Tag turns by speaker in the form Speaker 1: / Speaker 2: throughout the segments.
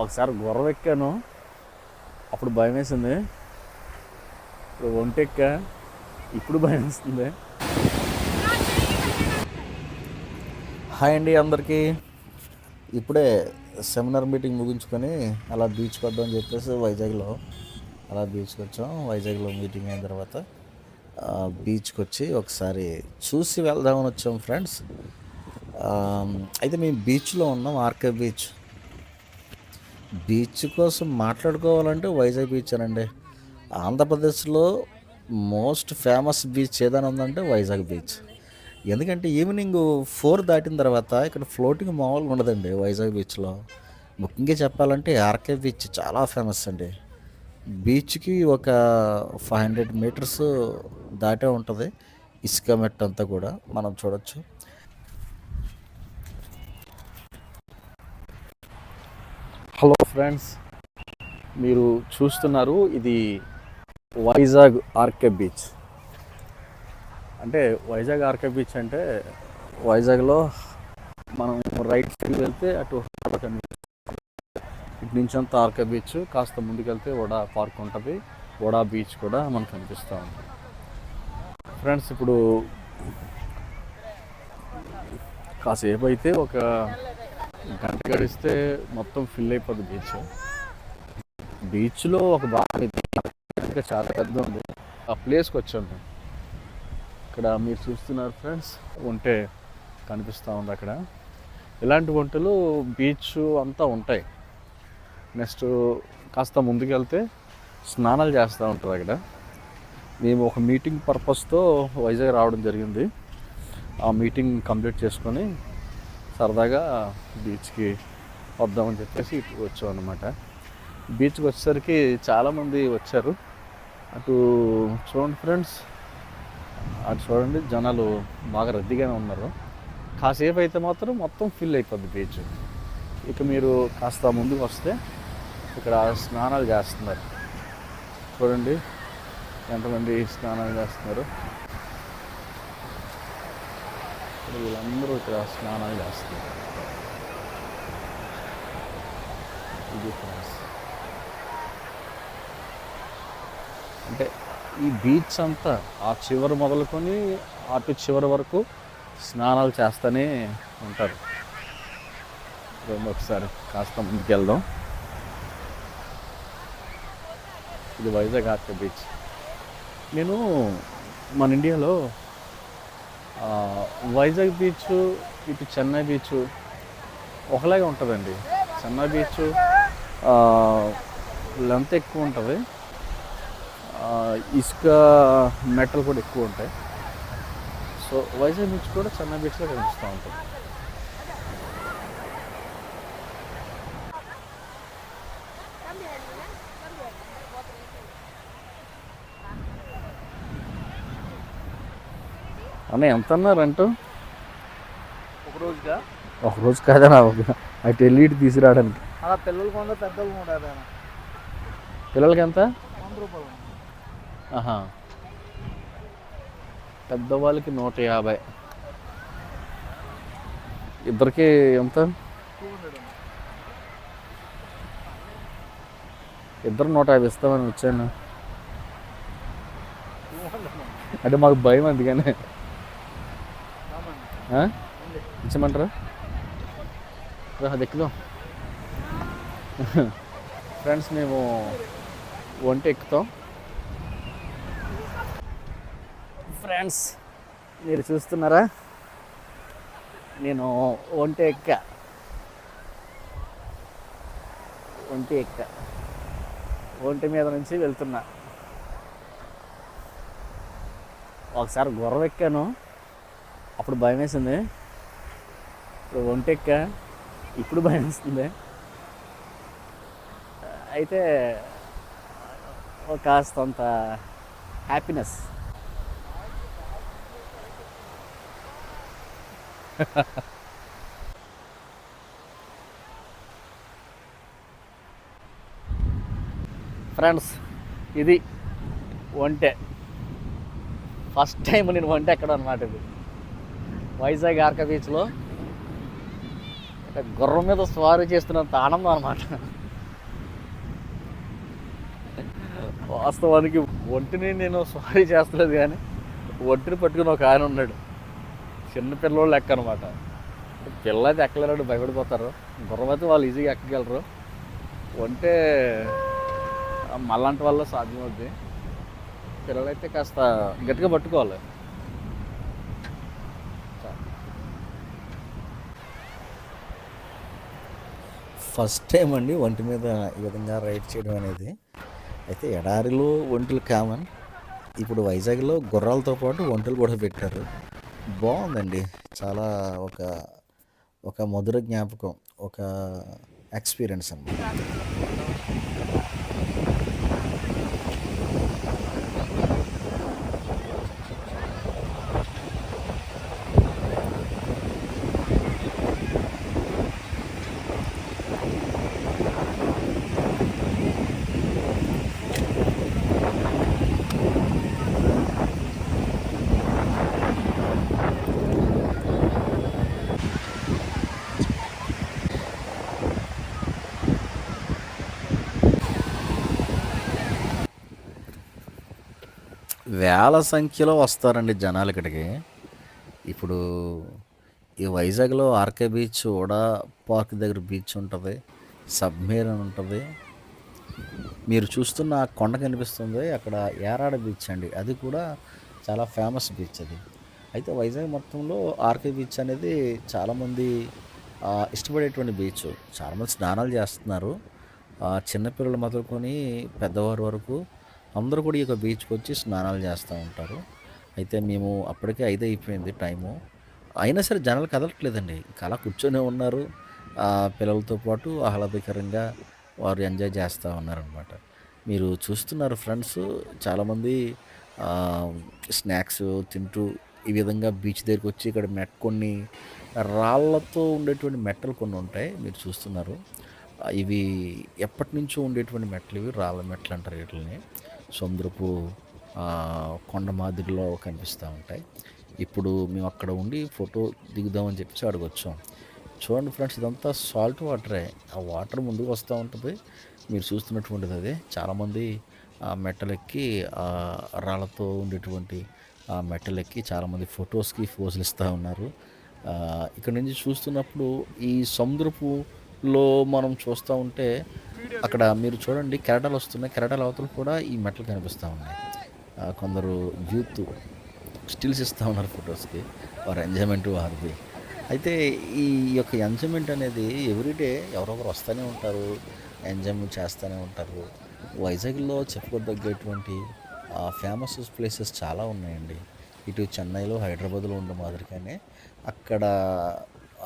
Speaker 1: ఒకసారి గుర్రం ఎక్కాను అప్పుడు భయం వేసింది ఇప్పుడు ఒంటెక్క. ఇప్పుడు భయం వేస్తుంది హాయ్ అండి అందరికీ. ఇప్పుడే సెమినార్ మీటింగ్ ముగించుకొని అలా బీచ్కి వద్దామని చెప్పేసి వైజాగ్లో అలా బీచ్కి వచ్చాం. వైజాగ్లో మీటింగ్ అయిన తర్వాత బీచ్కి వచ్చి ఒకసారి చూసి వెళ్దామని వచ్చాం ఫ్రెండ్స్. అయితే మేము బీచ్లో ఉన్నాం ఆర్కే బీచ్. బీచ్ కోసం మాట్లాడుకోవాలంటే వైజాగ్ బీచ్ అనండి. ఆంధ్రప్రదేశ్లో మోస్ట్ ఫేమస్ బీచ్ ఏదైనా ఉందంటే వైజాగ్ బీచ్. ఎందుకంటే ఈవినింగ్ ఫోర్ దాటిన తర్వాత ఇక్కడ ఫ్లోటింగ్ మామూలుగా ఉండదండి వైజాగ్ బీచ్లో. ముఖ్యంగా చెప్పాలంటే ఆర్కే బీచ్ చాలా ఫేమస్ అండి. బీచ్కి ఒక ఫైవ్ హండ్రెడ్ మీటర్స్ దాటే ఉంటుంది. ఇసుక మెట్ అంతా కూడా మనం చూడొచ్చు. హలో ఫ్రెండ్స్ మీరు చూస్తున్నారు ఇది వైజాగ్ ఆర్కే బీచ్. అంటే వైజాగ్ ఆర్కే బీచ్ అంటే వైజాగ్లో మనం రైట్ సైడ్ వెళ్తే అటు ఇటు నుంచి అంతా ఆర్కే బీచ్ కాస్త ముందుకెళ్తే వడా పార్క్ ఉంటుంది. వడా బీచ్ కూడా మనకు కనిపిస్తూ ఉంది. ఫ్రెండ్స్ ఇప్పుడు కాసేపు అయితే ఒక గంట గడిస్తే మొత్తం ఫిల్ అయిపోద్ది బీచ్ బీచ్లో ఒక బాగా చాలా పెద్ద ఉంది. ఆ ప్లేస్కి వచ్చాను నేను. ఇక్కడ మీరు చూస్తున్నారు ఫ్రెండ్స్ ఉంటే కనిపిస్తూ ఉంది అక్కడ. ఇలాంటి వంటలు బీచ్ అంతా ఉంటాయి. నెక్స్ట్ కాస్త ముందుకెళ్తే స్నానాలు చేస్తూ ఉంటారు అక్కడ. మేము ఒక మీటింగ్ పర్పస్తో వైజాగ్ రావడం జరిగింది. ఆ మీటింగ్ కంప్లీట్ చేసుకొని సరదాగా బీచ్కి వద్దామని చెప్పేసి ఇటు వచ్చాం అనమాట బీచ్కి వచ్చేసరికి చాలామంది వచ్చారు. అటు చూడండి ఫ్రెండ్స్ అటు చూడండి జనాలు బాగా రద్దీగానే ఉన్నారు. కాసేపు అయితే మాత్రం మొత్తం ఫిల్ అయిపోద్ది బీచ్. ఇక మీరు కాస్త ముందుకు వస్తే ఇక్కడ స్నానాలు చేస్తున్నారు. చూడండి ఎంతమంది స్నానాలు చేస్తున్నారు. ఇక్కడ వీళ్ళందరూ ఇక్కడ స్నానాలు చేస్తారు ఇది ఫ్రెండ్స్. అంటే ఈ బీచ్ అంతా ఆ చివరి మొదలుకొని అటు చివరి వరకు స్నానాలు చేస్తూనే ఉంటారు. రెండు ఒకసారి కాస్త ముందుకు వెళ్దాం ఇది వైజాగ్ ఆర్కే బీచ్. నేను మన ఇండియాలో వైజాగ్ బీచ్ ఇటు చెన్నై బీచ్ ఒకలాగే ఉంటుందండి. చెన్నై బీచ్ లెంత్ ఎక్కువ ఉంటుంది. ఇసుక మెటల్ కూడా ఎక్కువ ఉంటాయి. సో వైజాగ్ బీచ్ కూడా చెన్నై బీచ్లో కనిపిస్తూ ఉంటుంది. అన్న ఎంత అన్నా రెంట్
Speaker 2: ఒక రోజుగా
Speaker 1: ఒక రోజు కాదనా అటు వెళ్ళి ఇటు తీసుకురావడానికి.
Speaker 2: అలా పిల్లలు కొండ పెద్దలు అన్న.
Speaker 1: పిల్లలకి ఎంత? ఆహా. పెద్దవాళ్ళకి నూట యాభై. ఇద్దరికి ఎంత. ఇద్దరు నూట యాభై ఇస్తామని వచ్చాను. అంటే మాకు భయం అందుకనే. ఇచ్చమంటారా రా ఎక్కుదాం ఫ్రెండ్స్ మేము ఒంటి ఎక్కుతాం. ఫ్రెండ్స్ మీరు చూస్తున్నారా? నేను ఒంటి ఎక్క. ఒంటి ఎక్క. ఒంటి మీద నుంచి వెళ్తున్నా. ఒకసారి గుర్రం ఎక్కాను. అప్పుడు భయం వేసింది. ఇప్పుడు ఒంటెక్క? ఇప్పుడు భయం వేస్తుంది. అయితే కాస్త కాస్తంత హ్యాపీనెస్. ఫ్రెండ్స్ ఇది ఒంటె. ఫస్ట్ టైం నేను వంట ఎక్కడ అనమాట ఇది. వైజాగ్ ఆర్క బీచ్లో గుర్రం మీద స్వారీ చేస్తున్నంత ఆనందం అనమాట వాస్తవానికి ఒంటిని నేను స్వారీ చేస్తలేదు కానీ ఒంటిని పట్టుకుని ఒక ఆయన ఉన్నాడు. చిన్న పిల్లవాళ్ళు లెక్క అనమాట పిల్ల అయితే భయపడిపోతారు. గుర్రం అయితే వాళ్ళు ఈజీగా ఎక్కగలరు. ఒంటే మళ్ళంటి వల్ల సాధ్యమవుద్ది. పిల్లలైతే కాస్త గట్టిగా పట్టుకోవాలి.
Speaker 3: ఫస్ట్ టైం అండి ఒంటి మీద ఈ విధంగా రైడ్ చేయడం అనేది. అయితే ఎడారిలో ఒంటెలు కామన్. ఇప్పుడు వైజాగ్లో గుర్రాలతో పాటు ఒంటెలు కూడా పెట్టారు. బాగుందండి. చాలా ఒక ఒక మధుర జ్ఞాపకం ఒక ఎక్స్పీరియన్స్ అన్నమాట. వేల సంఖ్యలో వస్తారండి జనాలు ఇక్కడికి. ఇప్పుడు ఈ వైజాగ్లో ఆర్కే బీచ్ ఓడా పార్క్ దగ్గర బీచ్ ఉంటుంది సబ్మేరన్ ఉంటుంది. మీరు చూస్తున్న కొండ కనిపిస్తుంది అక్కడ ఏరాడ బీచ్ అండి. అది కూడా చాలా ఫేమస్ బీచ్ అది. అయితే వైజాగ్ మొత్తంలో ఆర్కే బీచ్ అనేది చాలామంది ఇష్టపడేటువంటి బీచ్. చాలామంది స్నానాలు చేస్తున్నారు. చిన్నపిల్లలు మొదలుకొని పెద్దవారి వరకు అందరూ కూడా ఈ యొక్క బీచ్కి వచ్చి స్నానాలు చేస్తూ ఉంటారు. అయితే మేము అప్పటికే ఐదు అయిపోయింది టైము. అయినా సరే జనాలు కదలట్లేదండి. అలా కూర్చొని ఉన్నారు. ఆ, పిల్లలతో పాటు ఆహ్లాదకరంగా వారు ఎంజాయ్ చేస్తూ ఉన్నారనమాట మీరు చూస్తున్నారు ఫ్రెండ్స్ చాలామంది స్నాక్స్ తింటూ ఈ విధంగా బీచ్ దగ్గరికి వచ్చి ఇక్కడ మెట్ కొన్ని రాళ్ళతో ఉండేటువంటి మెట్టలు కొన్ని ఉంటాయి. మీరు చూస్తున్నారు. ఇవి ఎప్పటి నుంచో ఉండేటువంటి మెట్లు ఇవి. రాళ్ళ మెట్లు అంటారు వీటిని సముద్రపు కొండ మాదిరిలో కనిపిస్తూ ఉంటాయి. ఇప్పుడు మేము అక్కడ ఉండి ఫోటో దిగుదామని చెప్పేసి అక్కడికి వచ్చాం చూడండి ఫ్రెండ్స్ ఇదంతా సాల్ట్ వాటరే. ఆ వాటర్ ముందుకు వస్తూ ఉంటుంది. మీరు చూస్తున్నటువంటిది అదే. చాలామంది ఆ మెట్టలెక్కి ఆ రాళ్ళతో ఉండేటువంటి ఆ మెట్టలెక్కి చాలామంది ఫొటోస్కి ఫోజులు ఇస్తూ ఉన్నారు ఇక్కడ నుంచి చూస్తున్నప్పుడు ఈ సముద్రపులో మనం చూస్తూ ఉంటే అక్కడ మీరు చూడండి కెరటాలు వస్తున్నాయి. కెరటాల అవతలు కూడా ఈ మెట్లు కనిపిస్తూ ఉన్నాయి. కొందరు యూత్ స్టిల్స్ ఇస్తూ ఉన్నారు ఫొటోస్కి. వారి ఎంజాయ్మెంట్ వారిది. అయితే ఈ యొక్క ఎంజాయ్మెంట్ అనేది ఎవ్రీడే ఎవరొకరు వస్తూనే ఉంటారు ఎంజాయ్మెంట్ చేస్తూనే ఉంటారు. వైజాగ్లో చెప్పుకోదగ్గేటువంటి ఫేమస్ ప్లేసెస్ చాలా ఉన్నాయండి. ఇటు చెన్నైలో హైదరాబాద్లో ఉండే మాదిరిగానే అక్కడ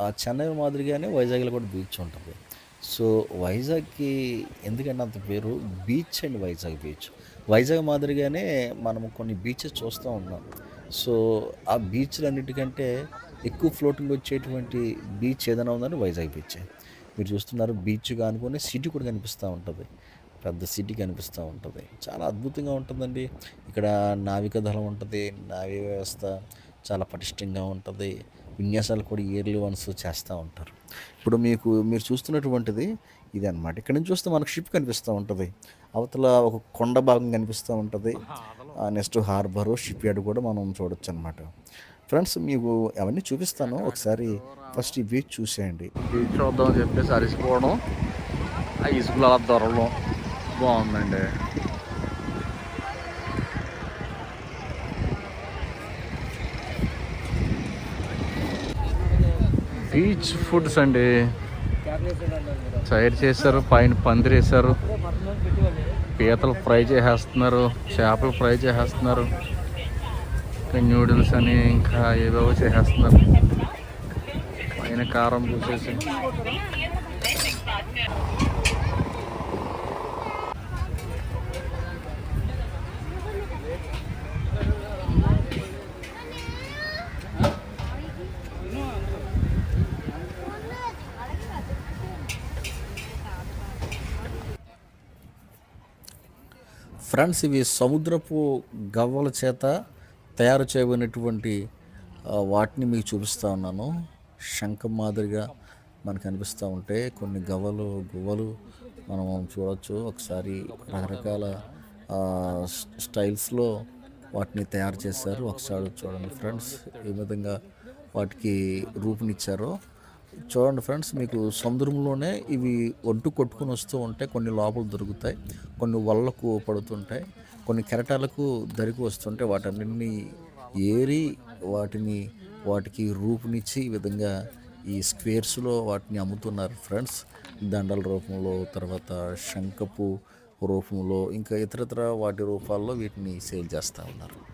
Speaker 3: ఆ చెన్నై మాదిరిగానే వైజాగ్లో కూడా బీచ్ ఉంటుంది. సో వైజాగ్కి ఎందుకంటే అంత పేరు? Beach and Vizag beach. Vizag మాదిరిగానే మనం కొన్ని బీచెస్ చూస్తూ ఉన్నాం. సో ఆ బీచ్లు అన్నిటికంటే ఎక్కువ ఫ్లోటింగ్ వచ్చేటువంటి బీచ్ ఏదైనా ఉందని వైజాగ్ బీచ్. మీరు చూస్తున్నారు బీచ్ కానుకొని సిటీ కూడా కనిపిస్తూ ఉంటుంది. పెద్ద సిటీ కనిపిస్తూ ఉంటుంది. చాలా అద్భుతంగా ఉంటుందండి. ఇక్కడ నావిక దళం ఉంటుంది. నావీ వ్యవస్థ చాలా పటిష్టంగా ఉంటుంది. విన్యాసాలు కూడా ఇయర్లీ వన్స్ చేస్తూ ఉంటారు. ఇప్పుడు మీకు మీరు చూస్తున్నటువంటిది ఇది అనమాట ఇక్కడ నుంచి చూస్తే మనకు షిప్ కనిపిస్తూ ఉంటుంది. అవతల ఒక కొండ భాగం కనిపిస్తూ ఉంటుంది. నెక్స్ట్ హార్బర్ షిప్ యార్డ్ కూడా మనం చూడొచ్చు అనమాట ఫ్రెండ్స్ మీకు అవన్నీ చూపిస్తాను. ఒకసారి ఫస్ట్ ఈ బీచ్ చూసేయండి.
Speaker 1: బీచ్ చూద్దామని చెప్పేసి అరిసిపోవడం. ఆ ఇసుకలు అలా దొరలడం బాగుందండి. బీచ్ ఫుడ్స్ అండి. సైడ్ చేశారు పైన పందిరేశారు పీతలు ఫ్రై చేసేస్తున్నారు చేపలు ఫ్రై చేసేస్తున్నారు. ఇంకా న్యూడిల్స్ అని ఇంకా ఏవేవో చేసేస్తున్నారు. పైన కారం పూసేసి.
Speaker 3: ఫ్రెండ్స్ ఇవి సముద్రపు గవ్వల చేత తయారు చేయబడినటువంటి వాటిని మీకు చూపిస్తూ ఉన్నాను. శంఖం మాదిరిగా మనకు అనిపిస్తూ ఉంటే కొన్ని గవ్వలు గువ్వలు మనం చూడవచ్చు ఒకసారి రకరకాల స్టైల్స్లో వాటిని తయారు చేశారు. ఒకసారి చూడండి ఫ్రెండ్స్ ఏ విధంగా వాటికి రూపునిచ్చారో. చూడండి ఫ్రెండ్స్ మీకు సముద్రంలోనే ఇవి ఒడ్డు కొట్టుకుని వస్తూ ఉంటాయి కొన్ని లోపల దొరుకుతాయి కొన్ని వల్లకు పడుతుంటాయి కొన్ని కెరటాలకు దరికి వస్తుంటాయి వాటన్నిటిని ఏరి వాటిని వాటికి రూపునిచ్చి ఈ విధంగా ఈ స్క్వేర్స్లో వాటిని అమ్ముతున్నారు ఫ్రెండ్స్. దండల రూపంలో తర్వాత శంఖపు రూపంలో ఇంకా ఇతరత్ర వాటి రూపాల్లో వీటిని సేల్ చేస్తూ ఉన్నారు.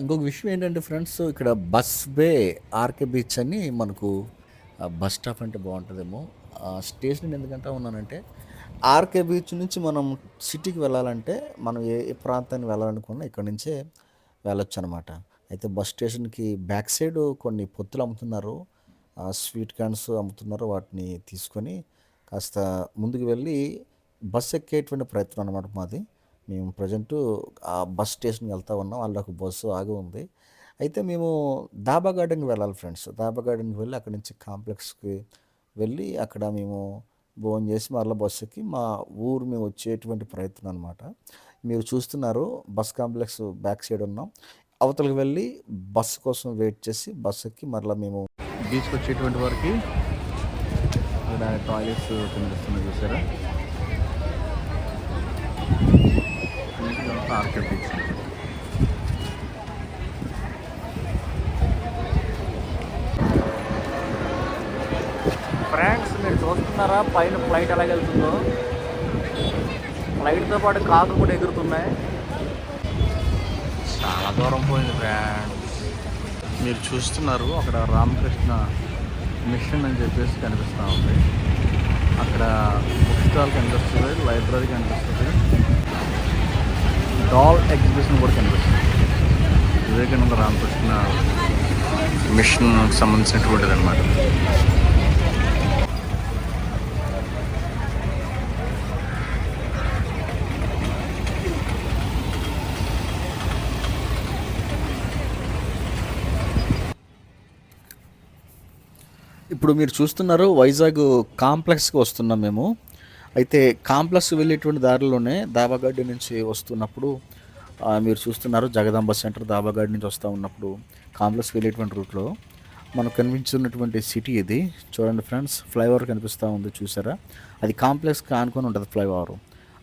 Speaker 3: ఇంకొక విషయం ఏంటంటే ఫ్రెండ్స్ ఇక్కడ బస్ బే ఆర్కే బీచ్ అని మనకు బస్ స్టాప్ అంటే బాగుంటుందేమో. స్టేషన్ ఎందుకంటే ఉన్నానంటే ఆర్కే బీచ్ నుంచి మనం సిటీకి వెళ్ళాలంటే మనం ఏ ప్రాంతానికి వెళ్ళాలనుకున్నా ఇక్కడ నుంచే వెళ్ళొచ్చు అనమాట అయితే బస్ స్టేషన్కి బ్యాక్ సైడ్ కొన్ని పొత్తులు అమ్ముతున్నారు. స్వీట్ క్యాన్స్ అమ్ముతున్నారు వాటిని తీసుకొని కాస్త ముందుకు వెళ్ళి బస్ ఎక్కేటువంటి ప్రయత్నం అనమాట మాది. మేము ప్రజెంట్ ఆ బస్ స్టేషన్కి వెళ్తా ఉన్నాం. వాళ్ళకు ఒక బస్సు ఆగి ఉంది. అయితే మేము దాబా గార్డెన్కి వెళ్ళాలి ఫ్రెండ్స్. దాబా గార్డెన్కి వెళ్ళి అక్కడి నుంచి కాంప్లెక్స్కి వెళ్ళి అక్కడ మేము భోజనం చేసి మరలా బస్సు ఎక్కి మా ఊరు మేము వచ్చేటువంటి ప్రయత్నం అనమాట మీరు చూస్తున్నారు బస్ కాంప్లెక్స్ బ్యాక్ సైడ్ ఉన్నాం. అవతలకి వెళ్ళి బస్సు కోసం వెయిట్ చేసి బస్సుకి మరలా మేము
Speaker 1: బీచ్కి వచ్చేటువంటి వరకు టాయిలెట్స్ కనిపిస్తున్నాయి చూసారా? ఆర్కే బీచ్ ఫ్రెండ్స్ మీరు చూస్తున్నారా? పైన ఫ్లైట్ ఎలా వెళ్తుందో? ఫ్లైట్తో పాటు కాకులు కూడా ఎగురుతున్నాయి. చాలా దూరం పోయింది ఫ్రెండ్స్. మీరు చూస్తున్నారు అక్కడ రామకృష్ణ మిషన్ అని చెప్పేసి కనిపిస్తూ ఉంది. అక్కడ బుక్ స్టాల్ కనిపిస్తుంది లైబ్రరీ కనిపిస్తుంది. డాల్ ఎగ్జిబిషన్ కూడా కనిపిస్తుంది. వివేకానంద రామకృష్ణ మిషన్ సంబంధించినటువంటిది అనమాట
Speaker 3: ఇప్పుడు మీరు చూస్తున్నారు వైజాగ్ కాంప్లెక్స్కి వస్తున్నాం మేము. అయితే కాంప్లెక్స్ వెళ్ళేటువంటి దారిలోనే దాబాగడ్డి నుంచి వస్తున్నప్పుడు మీరు చూస్తున్నారు జగదాంబ సెంటర్ దాబాగడ్డి నుంచి వస్తూ ఉన్నప్పుడు కాంప్లెక్స్ వెళ్ళేటువంటి రూట్లో మనకు కనిపించున్నటువంటి సిటీ ఇది. చూడండి ఫ్రెండ్స్ ఫ్లైఓవర్ కనిపిస్తూ ఉంది చూసారా? అది కాంప్లెక్స్కి ఆనుకొని ఉంటుంది ఫ్లైఓవర్.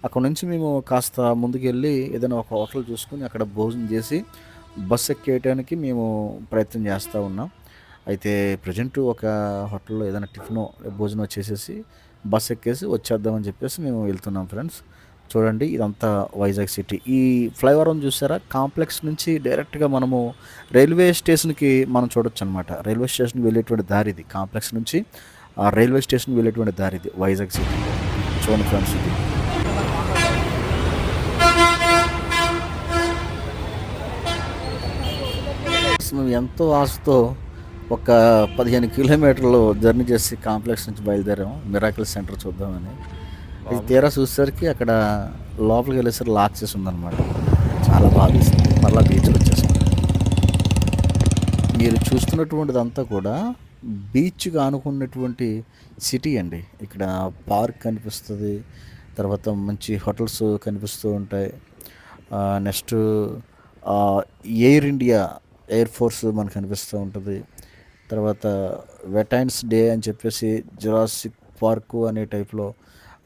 Speaker 3: అక్కడ నుంచి మేము కాస్త ముందుకు వెళ్ళి ఏదైనా ఒక హోటల్ చూసుకుని అక్కడ భోజనం చేసి బస్సు ఎక్కేయడానికి మేము ప్రయత్నం చేస్తూ ఉన్నాం. అయితే ప్రజెంట్ ఒక హోటల్లో ఏదైనా టిఫిన్ భోజనం చేసేసి బస్ ఎక్కేసి వచ్చేద్దామని చెప్పేసి మేము వెళ్తున్నాం ఫ్రెండ్స్. చూడండి ఇదంతా వైజాగ్ సిటీ. ఈ ఫ్లైఓవర్ చూసారా? కాంప్లెక్స్ నుంచి డైరెక్ట్గా మనము రైల్వే స్టేషన్కి మనం చూడొచ్చు అనమాట రైల్వే స్టేషన్కి వెళ్ళేటువంటి దారి ఇది. కాంప్లెక్స్ నుంచి ఆ రైల్వే స్టేషన్కి వెళ్ళేటువంటి దారి ఇది వైజాగ్ సిటీ. చూడండి ఫ్రెండ్స్ ఇది. మేము ఎంతో ఆశతో ఒక పదిహేను కిలోమీటర్లు జర్నీ చేసి కాంప్లెక్స్ నుంచి బయలుదేరాం మిరాకిల్ సెంటర్ చూద్దామని. ఇది తీరా చూసేసరికి అక్కడ లోపలికి వెళ్ళేసరికి లాక్ చేసి ఉందన్నమాట చాలా బాగా తీసింది. మళ్ళీ బీచ్కి వచ్చేసాం. మీరు చూస్తున్నటువంటిదంతా కూడా బీచ్గా ఆనుకున్నటువంటి సిటీ అండి. ఇక్కడ పార్క్ కనిపిస్తుంది. తర్వాత మంచి హోటల్స్ కనిపిస్తూ ఉంటాయి. Next air India air force మనకు కనిపిస్తూ ఉంటుంది. తర్వాత వెటైన్స్ డే అని చెప్పేసి జురాసిక్ పార్కు అనే టైప్లో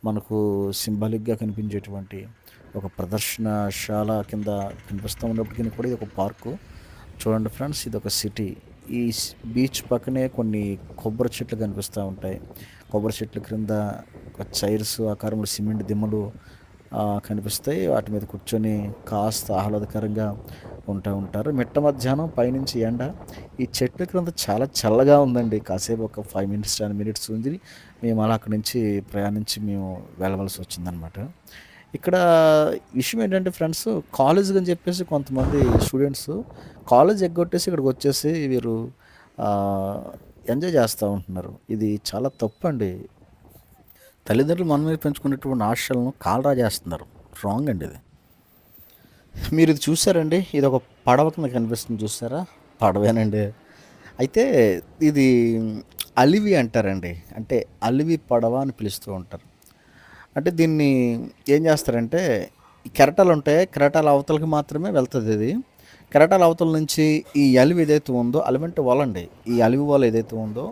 Speaker 3: మనకు సింబాలిక్గా కనిపించేటువంటి ఒక ప్రదర్శనశాల కింద కనిపిస్తూ ఉన్నప్పటికీ కూడా ఇది ఒక పార్కు. చూడండి ఫ్రెండ్స్ ఇది ఒక సిటీ. ఈ బీచ్ పక్కనే కొన్ని కొబ్బరి చెట్లు కనిపిస్తూ ఉంటాయి. కొబ్బరి చెట్ల క్రింద ఒక చైర్స్ ఆకారంలో సిమెంట్ దిమ్మలు కనిపిస్తాయి. వాటి మీద కూర్చొని కాస్త ఆహ్లాదకరంగా ఉంటూ ఉంటారు. మిట్ట మధ్యాహ్నం పైనుంచి ఎండ. ఈ చెట్ల క్రింద చాలా చల్లగా ఉందండి. కాసేపు ఒక ఫైవ్ మినిట్స్ టెన్ మినిట్స్ ఉంది మేము అలా అక్కడి నుంచి ప్రయాణించి మేము వెళ్ళవలసి వచ్చిందనమాట ఇక్కడ విషయం ఏంటంటే ఫ్రెండ్స్ కాలేజ్ అని చెప్పేసి కొంతమంది స్టూడెంట్స్ కాలేజ్ ఎగ్గొట్టేసి ఇక్కడికి వచ్చేసి వీరు ఎంజాయ్ చేస్తూ ఉంటున్నారు. ఇది చాలా తప్పు అండి తల్లిదండ్రులు మన మీద పెంచుకునేటువంటి ఆశలను కాలరా చేస్తున్నారు రాంగ్ అండి ఇది. మీరు ఇది చూసారండి? ఇది ఒక పడవ కింద కనిపిస్తుంది చూసారా? పడవేనండి. అయితే ఇది అలివి అంటారండి. అంటే అలివి పడవ అని పిలుస్తూ ఉంటారు. అంటే దీన్ని ఏం చేస్తారంటే కెరటాలు ఉంటాయి. కెరటాల అవతలకి మాత్రమే వెళ్తుంది ఇది. కెరటాల అవతల నుంచి ఈ అలివి ఏదైతే ఉందో అలివంటే వల అండి ఈ అలివి వల ఏదైతే ఉందో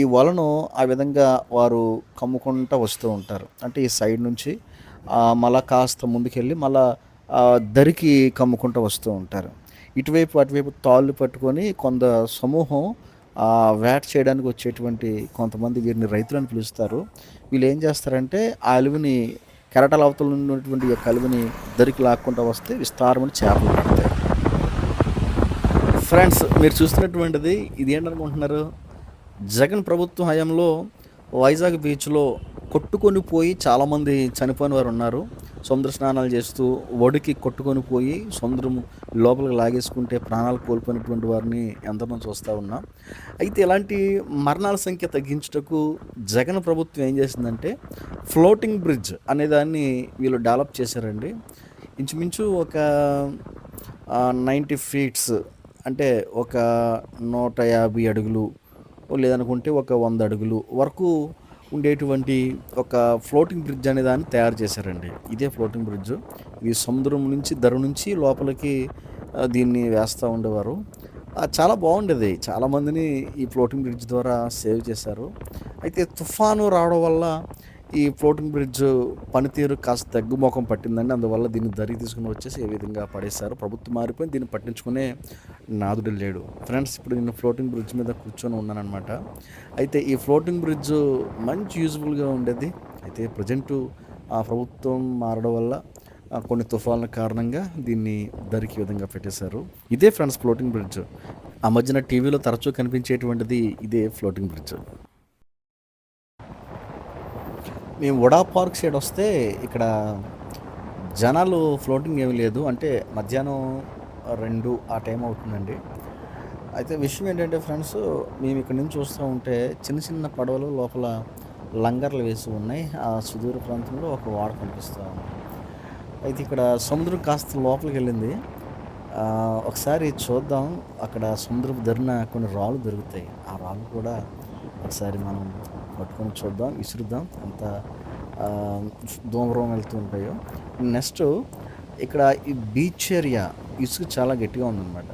Speaker 3: ఈ వలను ఆ విధంగా వారు కమ్ముకుంటూ వస్తూ ఉంటారు. అంటే ఈ సైడ్ నుంచి మళ్ళా కాస్త ముందుకెళ్ళి మళ్ళీ దరికి కమ్ముకుంటూ వస్తూ ఉంటారు. ఇటువైపు అటువైపు తాళ్ళు పట్టుకొని కొంత సమూహం వేట చేయడానికి వచ్చేటువంటి కొంతమంది వీరిని రైతులని పిలుస్తారు. వీళ్ళు ఏం చేస్తారంటే ఆ అలువిని కెరటాల అవతల ఉన్నటువంటి యొక్క అలుగుని దరికి లాక్కుంటూ వస్తే విస్తారమైన చేపలు పడతాయి. ఫ్రెండ్స్ మీరు చూస్తున్నటువంటిది ఇది ఏంటనుకుంటున్నారు? జగన్ ప్రభుత్వం హయాంలో వైజాగ్ బీచ్లో కొట్టుకొని పోయి చాలామంది చనిపోయిన వారు ఉన్నారు. సముద్ర స్నానాలు చేస్తూ ఒడికి కొట్టుకొని పోయి సముద్రం లోపలికి లాగేసుకుంటే ప్రాణాలు కోల్పోయినటువంటి వారిని ఎంతమంది చూస్తూ ఉన్నాం. అయితే ఇలాంటి మరణాల సంఖ్య తగ్గించుటకు జగన్ ప్రభుత్వం ఏం చేసిందంటే ఫ్లోటింగ్ బ్రిడ్జ్ అనే దాన్ని వీళ్ళు డెవలప్ చేశారండి. ఇంచుమించు ఒక నైంటీ ఫీట్స్ అంటే ఒక నూట యాభై అడుగులు లేదనుకుంటే ఒక వంద అడుగులు వరకు ఉండేటువంటి ఒక ఫ్లోటింగ్ బ్రిడ్జ్ అనే దాన్ని తయారు చేశారండి. ఇదే ఫ్లోటింగ్ బ్రిడ్జ్. ఇది సముద్రం నుంచి ధర నుంచి లోపలికి దీన్ని వేస్తూ ఉండేవారు. చాలా బాగుండేది. చాలామందిని ఈ ఫ్లోటింగ్ బ్రిడ్జ్ ద్వారా సేవ్ చేశారు. అయితే తుఫాను రావడం వల్ల ఈ ఫ్లోటింగ్ బ్రిడ్జ్ పనితీరు కాస్త తగ్గుముఖం పట్టిందండి. అందువల్ల దీన్ని దరికి తీసుకుని వచ్చేసి ఏ విధంగా పడేశారు? ప్రభుత్వం మారిపోయి దీన్ని పట్టించుకునే నాదుడు లేడు. ఫ్రెండ్స్ ఇప్పుడు నేను ఫ్లోటింగ్ బ్రిడ్జ్ మీద కూర్చొని ఉన్నానమాట అయితే ఈ ఫ్లోటింగ్ బ్రిడ్జ్ మంచి యూజ్ఫుల్గా ఉండేది. అయితే ప్రజెంటు ఆ ప్రభుత్వం మారడం వల్ల కొన్ని తుఫాన్ల కారణంగా దీన్ని దరికి విధంగా పెట్టేశారు. ఇదే ఫ్రెండ్స్ ఫ్లోటింగ్ బ్రిడ్జ్. ఆ మధ్యన టీవీలో తరచూ కనిపించేటువంటిది ఇదే ఫ్లోటింగ్ బ్రిడ్జ్. మేము వడా పార్క్ సైడ్ వస్తే ఇక్కడ జనాలు ఫ్లోటింగ్ ఏమీ లేదు. అంటే మధ్యాహ్నం రెండు ఆ టైం అవుతుందండి. అయితే విషయం ఏంటంటే ఫ్రెండ్స్ మేము ఇక్కడ నుంచి చూస్తూ ఉంటే చిన్న చిన్న పడవలు లోపల లంగర్లు వేసి ఉన్నాయి. ఆ సుదూర ప్రాంతంలో ఒక వాడ కనిపిస్తూ ఉంది. అయితే ఇక్కడ సముద్రం కాస్త లోపలికి వెళ్ళింది. ఒకసారి చూద్దాం. అక్కడ సముద్రపు ధరిన కొన్ని రాళ్ళు దొరుకుతాయి. ఆ రాళ్ళు కూడా ఒకసారి మనం పట్టుకొని చూద్దాం విసురుద్దాం అంత దూమరం వెళ్తూ ఉంటాయో. నెక్స్ట్ ఇక్కడ ఈ బీచ్ ఏరియా ఇసుక చాలా గట్టిగా ఉందన్నమాట.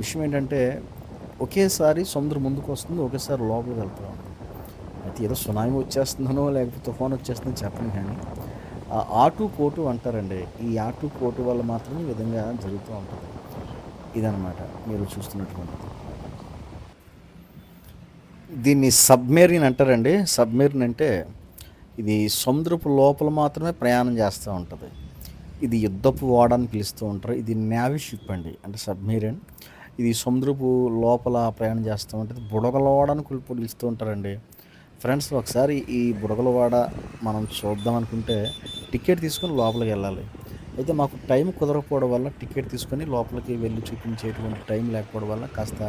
Speaker 3: విషయం ఏంటంటే ఒకేసారి సముద్రం ముందుకు వస్తుంది ఒకేసారి లోపలికి వెళ్తూ. ఉంది అయితే ఏదో సునామీ వచ్చేస్తుందనో లేకపోతే తుఫాన్ వచ్చేస్తుందో చెప్పను కానీ ఆ ఆటు పోటు అంటారండి. ఈ ఆటు పోటు వల్ల మాత్రమే ఈ విధంగా జరుగుతూ ఉంటుంది. ఇదనమాట మీరు చూస్తున్నటువంటిది దీన్ని సబ్మెరీన్ అంటారండి. సబ్మెరీన్ అంటే ఇది సముద్రపు లోపల మాత్రమే ప్రయాణం చేస్తూ ఉంటుంది. ఇది యుద్ధపు ఓడ అని పిలుస్తూ ఉంటారు. ఇది నేవీ షిప్ అండి. అంటే సబ్మెరీన్. ఇది సముద్రపు లోపల ప్రయాణం చేస్తూ ఉంటుంది. బుడగల ఓడ అని పిలుస్తూ ఉంటారండి. ఫ్రెండ్స్ ఒకసారి ఈ బుడగలవాడ మనం చూద్దాం అనుకుంటే టికెట్ తీసుకొని లోపలికి వెళ్ళాలి. అయితే మాకు టైం కుదరకపోవడం వల్ల టికెట్ తీసుకొని లోపలికి వెళ్ళి చూపించేటువంటి టైం లేకపోవడం వల్ల కాస్త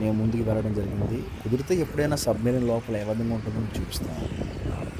Speaker 3: మేము ముందుకు వెళ్ళడం జరిగింది. కుదిరితే ఎప్పుడైనా సబ్మెరీన్ లోపల ఏ విధంగా ఉంటుందో చూపిస్తాను.